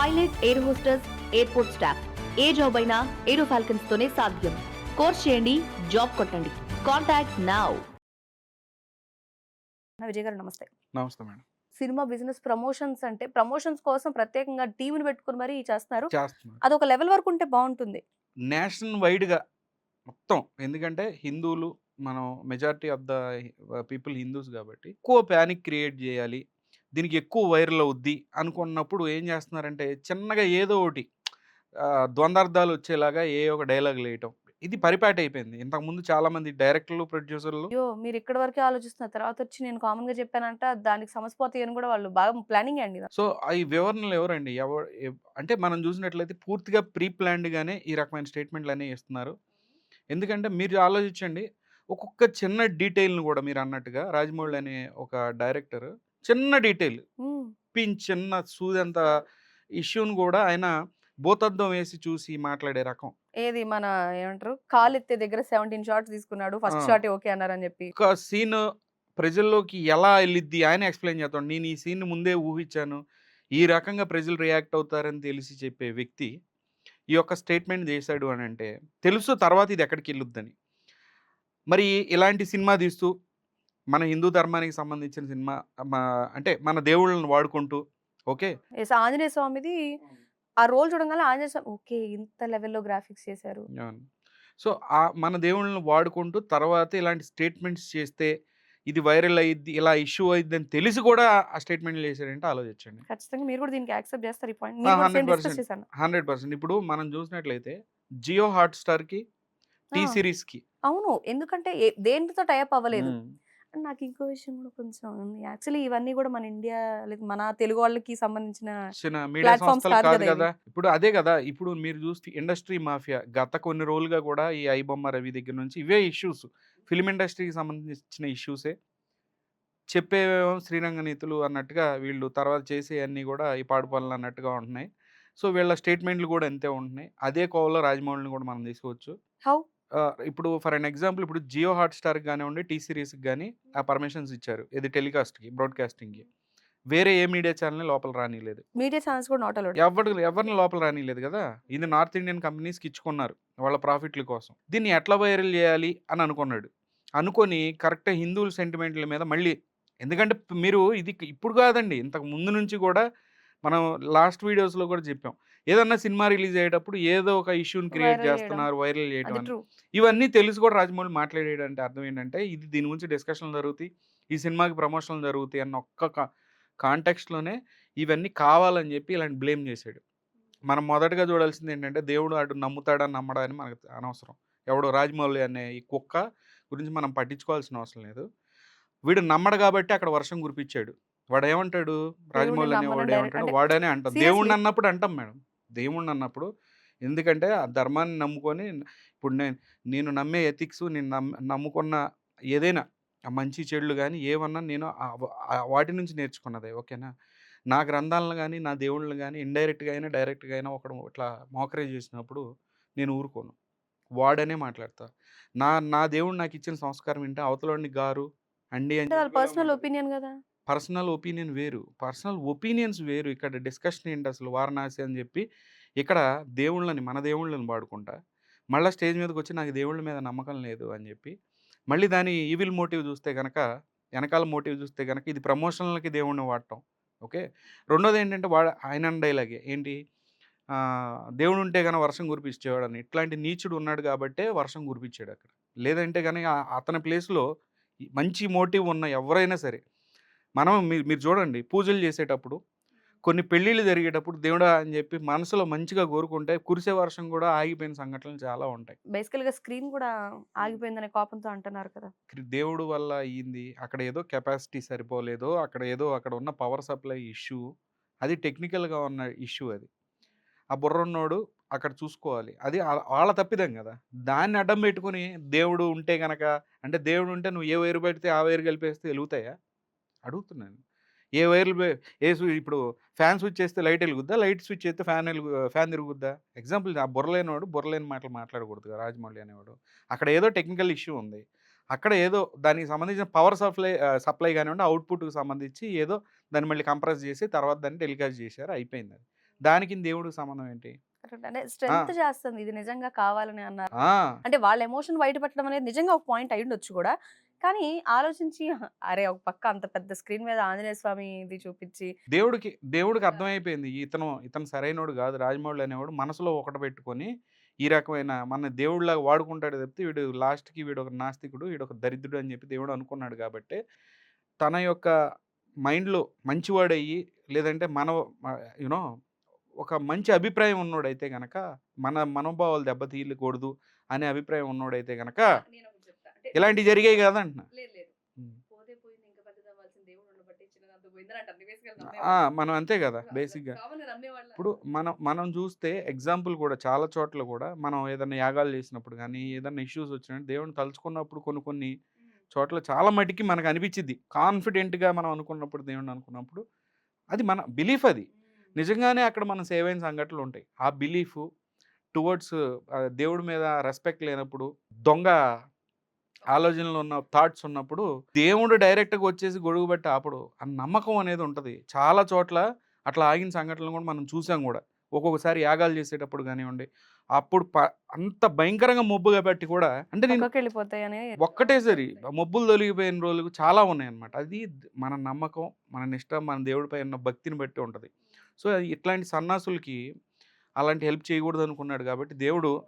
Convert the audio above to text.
Pilot air hostess airport staff. ఏ job అయినా ఏరో falcons తోనే సాధ్యం. కోర్స్ చేయండి జాబ్ కొట్టండి. Contact now. విజయ్ గారు నమస్తే. నమస్తే మేడం. సినిమా బిజినెస్ ప్రమోషన్స్ అంటే ప్రమోషన్స్ కోసం ప్రత్యేకంగా టీంని పెట్టుకుని మరీ చేస్తున్నారు. అది ఒక లెవెల్ వరకు ఉంటే బాగుంటుంది. నేషనల్ వైడ్గా మొత్తం ఎందుకంటే హిందువులు మనం majority of the people Hindus కాబట్టి ఎక్కువ ప్యానిక్ క్రియేట్ చేయాలి దీనికి ఎక్కువ వైరల్ అవుద్ది అనుకున్నప్పుడు ఏం చేస్తున్నారంటే చిన్నగా ఏదో ఒకటి ద్వందార్థాలు వచ్చేలాగా ఏ ఒక డైలాగ్ వేయటం ఇది పరిపాటి అయిపోయింది. ఇంతకుముందు చాలా మంది డైరెక్టర్లు ప్రొడ్యూసర్లు అయ్యో! మీరు ఇక్కడ వరకే ఆలోచిస్తున్నారు తర్వాత వచ్చి నేను కామన్గా చెప్పానంట దానికి సమస్య అని కూడా వాళ్ళు బాగా ప్లానింగ్ అండి. సో ఈ వివరణలు ఎవరండి? ఎవరు ఎవ్- అంటే మనం చూసినట్లయితే పూర్తిగా ప్రీ ప్లాన్డ్గానే ఈ రకమైన స్టేట్మెంట్లు అనేవి ఇస్తున్నారు ఎందుకంటే మీరు ఆలోచించండి ఒక్కొక్క చిన్న డీటెయిల్ని కూడా మీరు అన్నట్టుగా రాజమౌళి అనే ఒక డైరెక్టర్ చిన్న డీటెయిల్. పిన్ చిన్న సూదంత ఇష్యూని కూడా ఆయన భూతద్దం వేసి చూసి మాట్లాడే రకం. ఏది మన ఏమంటారు? కాల్ ఎత్తే దగ్గర సెవెంటీన్ షార్ట్స్ తీసుకున్నాడు. ఫస్ట్. షాట్ ఓకే అన్నారని చెప్పి. ఒక సీన్ ప్రజల్లోకి ఎలా వెళ్ళిద్ది ఆయన ఎక్స్ప్లెయిన్ చేస్తాడు. నేను ఈ సీన్ ముందే ఊహించాను. ఈ రకంగా ప్రజలు రియాక్ట్ అవుతారని తెలిసి చెప్పే వ్యక్తి ఈ యొక్క స్టేట్మెంట్ చేశాడు అని అంటే తెలుసు తర్వాత ఇది ఎక్కడికి వెళ్ళొద్దని. మరి ఇలాంటి సినిమా తీస్తూ మన హిందూ ధర్మానికి సంబంధించిన సినిమా అంటే మన దేవుళ్ళని వాడుకుంటూ ఓకే? ఆంజనేయ స్వామిది ఆ రోల్ చూడగానే ఆంజనేయ స్వామి ఓకే ఇంత లెవెల్లో గ్రాఫిక్స్ చేశారు. సో ఆ మన దేవుళ్ళని వాడుకుంటూ తర్వాత ఇలాంటి స్టేట్మెంట్స్ చేస్తే ఇది వైరల్ అయ్యిద్ది ఇలా ఇష్యూ అయ్యిద్ది అని తెలిసి కూడా ఆ స్టేట్మెంట్లు చేశారంటే ఆలోచించండి. ఖచ్చితంగా మీరు కూడా దీనికి యాక్సెప్ట్ చేస్తారు ఈ పాయింట్. ఆ, మీరు కూడా same 100%. discuss చేశాను. Hundred percent. ఇప్పుడు మనం చూసినట్లయితే జియో హాట్ స్టార్కి టీ. సిరీస్కి అవును. ఎందుకంటే దేనితో టైప్ అవ్వలేదు. నాకు ఇంకో విషయం కూడా కొంచెం ఉంది. యాక్చువల్లీ ఇవన్నీ కూడా మన ఇండియా లేదు మన తెలుగు వాళ్ళకి సంబంధించిన కాదు కాదు ఇప్పుడు అదే కదా! ఇప్పుడు మీరు చూస్తే ఇండస్ట్రీ మాఫియా గత కొన్ని రోజులుగా కూడా ఈ ఐబొమ్మ రవి దగ్గర నుంచి ఇవే ఇష్యూస్. ఫిలిం ఇండస్ట్రీకి సంబంధించిన ఇష్యూసే. చెప్పేవేమో శ్రీరంగ నీతులు అన్నట్టుగా వీళ్ళు తర్వాత చేసే అన్నీ కూడా ఈ పాడుపాలన అన్నట్టుగా ఉంటున్నాయి. సో వీళ్ళ స్టేట్మెంట్లు కూడా అంతే ఉంటున్నాయి. అదే కోవలో రాజమౌళిని కూడా మనం తీసుకోవచ్చు. హౌ? ఇప్పుడు ఫర్ అన్ ఎగ్జాంపుల్ ఇప్పుడు జియో హాట్ స్టార్కి కానివ్వండి టీ సిరీస్కి కానీ ఆ పర్మిషన్స్ ఇచ్చారు. ఇది టెలికాస్ట్కి బ్రాడ్కాస్టింగ్కి. వేరే ఏ మీడియా ఛానల్ని లోపల రానిలేదు మీడియా ఛానల్స్ కూడా నాట్ అలౌడ్. ఎవరు ఎవరిని లోపల రానిలేదు కదా! ఇది నార్త్ ఇండియన్ కంపెనీస్కి ఇచ్చుకున్నారు వాళ్ళ ప్రాఫిట్ల కోసం. దీన్ని ఎట్లా వైరల్ చేయాలి అని అనుకున్నాడు. అనుకొని కరెక్ట్ హిందువుల సెంటిమెంట్ల మీద మళ్ళీ ఎందుకంటే మీరు ఇది ఇప్పుడు కాదండి ఇంతకు ముందు నుంచి కూడా మనం లాస్ట్ వీడియోస్లో కూడా చెప్పాం. ఏదన్నా సినిమా రిలీజ్ అయ్యేటప్పుడు ఏదో ఒక ఇష్యూని క్రియేట్. చేస్తున్నారు వైరల్ చేయడం ఇవన్నీ తెలిసి కూడా రాజమౌళి మాట్లాడేటంటే అర్థం ఏంటంటే ఇది దీని గురించి డిస్కషన్లు జరుగుతాయి ఈ సినిమాకి ప్రమోషన్లు జరుగుతాయి అన్న ఒక్క కాంటెక్స్ట్లోనే ఇవన్నీ కావాలని చెప్పి ఇలాంటి బ్లేమ్ చేశాడు మనం మొదటగా చూడాల్సింది ఏంటంటే దేవుడు అటు నమ్ముతాడా నమ్మడా అని మనకు అనవసరం. ఎవడో రాజమౌళి అనే ఈ కుక్క గురించి మనం పట్టించుకోవాల్సిన అవసరం లేదు. వీడు నమ్మడు కాబట్టి అక్కడ వర్షం కురిపించాడు. వాడు ఏమంటాడు రాజమౌళి అనే వాడు ఏమంటాడు వాడనే అంటాం. దేవుణ్ణి అన్నప్పుడు అంటాం మేడం. దేవుణ్ణి అన్నప్పుడు ఎందుకంటే ఆ ధర్మాన్ని నమ్ముకొని ఇప్పుడు నేను నేను నమ్మే ఎథిక్స్ నేను నమ్మ నమ్ముకున్న ఏదైనా ఆ మంచి చెడులు కానీ ఏమన్నా నేను వాటి నుంచి నేర్చుకున్నదే ఓకేనా? నా గ్రంథాలను కానీ నా దేవుళ్ళని కానీ ఇండైరెక్ట్గా అయినా డైరెక్ట్గా అయినా ఒకడు ఇట్లా మోకరేజ్ చేసినప్పుడు నేను ఊరుకోను. వాడనే మాట్లాడతా. నా నా దేవుడు నాకు ఇచ్చిన సంస్కారం ఏంటంటే అవతలని గారు అండి పర్సనల్ ఒపీనియన్ కదా? పర్సనల్ ఒపీనియన్ వేరు. పర్సనల్ ఒపీనియన్స్ వేరు. ఇక్కడ డిస్కషన్ ఏంటి అసలు? వారణాసి అని చెప్పి ఇక్కడ దేవుళ్ళని మన దేవుళ్ళని వాడుకుంటా. మళ్ళీ స్టేజ్ మీదకి వచ్చి నాకు దేవుళ్ళ మీద నమ్మకం లేదు అని చెప్పి మళ్ళీ దాని ఈవిల్ మోటివ్ చూస్తే కనుక వెనకాల మోటివ్ చూస్తే కనుక ఇది ప్రమోషన్లకి దేవుణ్ణి వాడటం. ఓకే? రెండోది ఏంటంటే వాడ ఆయన డైలాగే ఏంటి? దేవుడు ఉంటే కనుక వర్షం కురిపించేవాడు అని. ఇట్లాంటి నీచుడు ఉన్నాడు కాబట్టే వర్షం కురిపించాడు అక్కడ. లేదంటే కానీ అతని ప్లేస్లో మంచి మోటివ్ ఉన్న ఎవరైనా సరే మనం మీరు మీరు చూడండి పూజలు చేసేటప్పుడు కొన్ని పెళ్ళిళ్ళు జరిగేటప్పుడు దేవుడా అని చెప్పి మనసులో మంచిగా కోరుకుంటే కురిసే వర్షం కూడా ఆగిపోయిన సంఘటనలు చాలా ఉంటాయి. బేసికల్గా స్క్రీన్ కూడా ఆగిపోయిందనే కోపంతో అంటున్నారు కదా! దేవుడు వల్ల అయ్యింది అక్కడ ఏదో కెపాసిటీ సరిపోలేదో అక్కడ ఏదో అక్కడ ఉన్న పవర్ సప్లై ఇష్యూ అది టెక్నికల్గా ఉన్న ఇష్యూ అది. ఆ బుర్రున్నోడు అక్కడ చూసుకోవాలి అది వాళ్ళ తప్పిదం కదా! దాన్ని అడ్డం పెట్టుకుని దేవుడు ఉంటే గనక అంటే దేవుడు ఉంటే నువ్వు ఏ వైరు పెడితే ఆ వైరు కలిపేస్తే వెలుగుతాయా? అడుగుతున్నాను ఏ వైర్లు ఏ ఇప్పుడు ఫ్యాన్ స్విచ్ చేస్తే లైట్ వెలుగుద్దా? లైట్ స్విచ్ చేస్తే ఫ్యాన్ వెలుగు ఫ్యాన్ తిరుగుద్దా? ఎగ్జాంపుల్ ఆ బుర్రలేనివాడు బుర్రలేని మాటలు మాట్లాడకూడదు రాజమౌళి అనేవాడు. అక్కడ ఏదో టెక్నికల్ ఇష్యూ ఉంది. అక్కడ ఏదో దానికి సంబంధించిన పవర్ సప్లై సప్లై కానివ్వండి అవుట్పుట్కి సంబంధించి ఏదో దాన్ని మళ్ళీ కంప్రెస్ చేసి తర్వాత దాన్ని టెలికాస్ట్ చేశారు అయిపోయింది అది. దానికి దేవుడికి సంబంధం ఏంటి? స్ట్రెంత్ చేస్తుంది ఇది నిజంగా కావాలని అన్నారు. అంటే వాళ్ళ ఎమోషన్ బయట పెట్టడం అనేది నిజంగా ఒక పాయింట్ అయి ఉండొచ్చు కూడా. కానీ ఆలోచించి అరే ఒక పక్క అంత పెద్ద స్క్రీన్ మీద ఆంజనేయ స్వామి ఇది చూపించి దేవుడికి దేవుడికి అర్థమైపోయింది. ఇతను ఇతను సరైనోడు కాదు రాజమౌళి అనేవాడు మనసులో ఒకటి పెట్టుకొని ఈ రకమైన మన దేవుడిలాగా వాడుకుంటాడు తప్పితే వీడు లాస్ట్కి వీడు ఒక నాస్తికుడు వీడు ఒక దరిద్రుడు అని చెప్పి దేవుడు అనుకున్నాడు కాబట్టి తన యొక్క మైండ్లో మంచివాడయ్యి లేదంటే మన యూనో ఒక మంచి అభిప్రాయం ఉన్నోడైతే గనక మన మనోభావాలు దెబ్బతీయకూడదు అనే అభిప్రాయం ఉన్నోడైతే గనక ఇలాంటివి జరిగాయి కదా అంటున్నా మనం అంతే కదా బేసిక్గా ఇప్పుడు మనం మనం చూస్తే ఎగ్జాంపుల్ కూడా చాలా చోట్ల కూడా మనం ఏదైనా యాగాలు చేసినప్పుడు కానీ ఏదైనా ఇష్యూస్ వచ్చినప్పుడు దేవుని తలుచుకున్నప్పుడు కొన్ని కొన్ని చోట్ల చాలా మటుకి మనకు అనిపించింది కాన్ఫిడెంట్గా మనం అనుకున్నప్పుడు దేవుడిని అనుకున్నప్పుడు అది మన బిలీఫ్ అది. నిజంగానే అక్కడ మనం సేవ్ అయిన సంఘటనలు ఉంటాయి. ఆ బిలీఫ్ టువర్డ్స్ దేవుడి మీద రెస్పెక్ట్ లేనప్పుడు దొంగ ఆలోచనలు ఉన్న థాట్స్ ఉన్నప్పుడు దేవుడు డైరెక్ట్గా వచ్చేసి గొడుగు పెట్టి ఆపడు ఆ నమ్మకం అనేది ఉంటుంది. చాలా చోట్ల అట్లా ఆగిన సంఘటనలు కూడా మనం చూసాం కూడా. ఒక్కొక్కసారి యాగాలు చేసేటప్పుడు కానివ్వండి అప్పుడు ప- అంత భయంకరంగా మొబ్బుగా పెట్టి కూడా అంటే నేను వెళ్ళిపోతాయని ఒక్కటేసరి మొబ్బులు తొలగిపోయిన రోజులు చాలా ఉన్నాయి అన్నమాట అది మన నమ్మకం మన నిష్ట మన దేవుడిపై ఉన్న భక్తిని బట్టి ఉంటుంది. సో ఇట్లాంటి సన్నాసులకి అలాంటి హెల్ప్ చేయకూడదు అనుకున్నాడు కాబట్టి దేవుడు